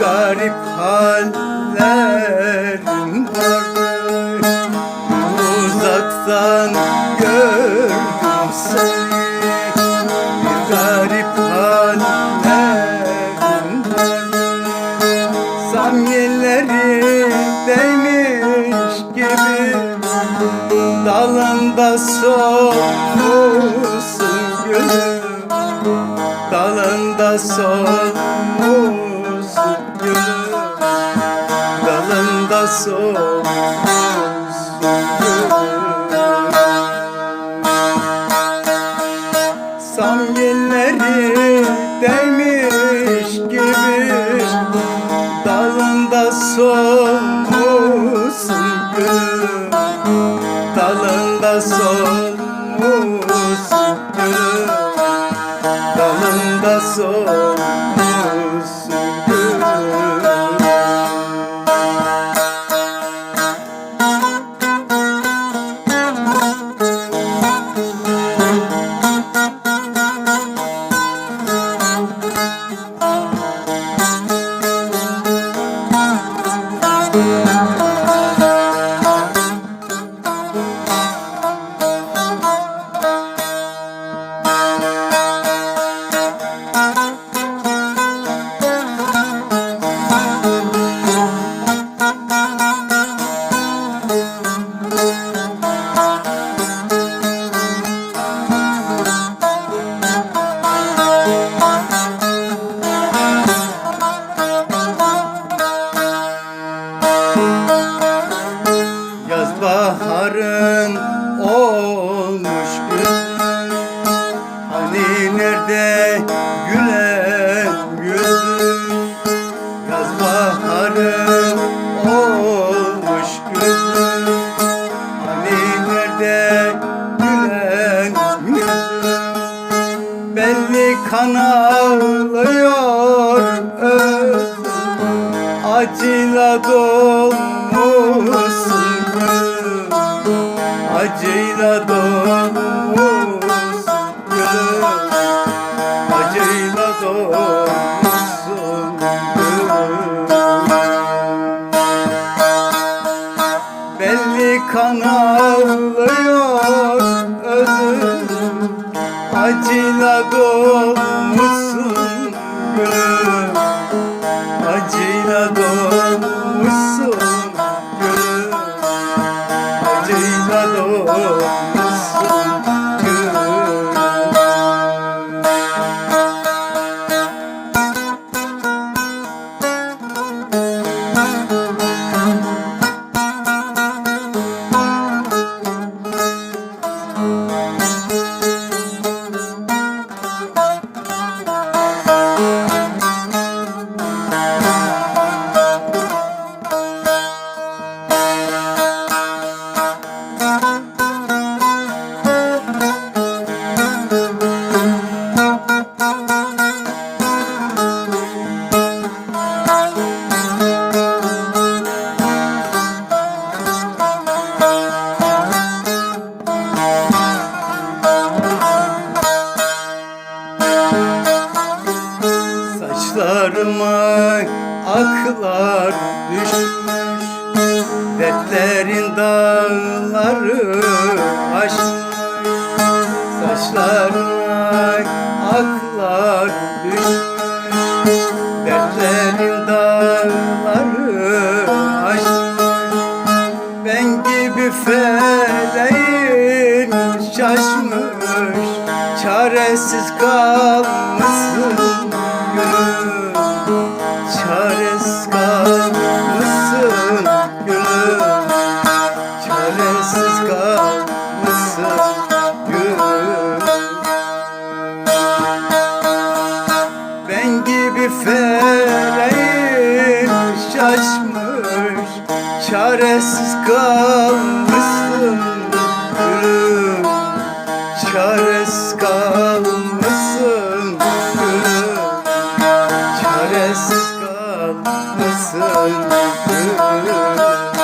garip hallerim vardı Uzaktan gördüm seni. Bir garip hallerim vardı gibi. Dalında solmuşsun gülüm Dalında solmuşsun gülüm Dalında solmuşsun gülüm Samyeleri değmiş gibi Dalında solmuşsun gülüm Dalında solmuşsun gülüm Dalında Belli kan ağlıyor Acıyla dolmuşsun. Acıyla dolmuşsun. Acıyla dolmuşsun. Belli kan ağlıyor Gülüm Acıyla dolmuşsun gülüm Acıyla dolmuşsun Saçlarıma aklar Dertlerin dağları aşmış Saçlarıma aklar düşmüş Dertlerin dağları aşmış Ben gibi feleğin şaşmış. Çaresiz kalmışsın gülüm Kalmışsın gülüm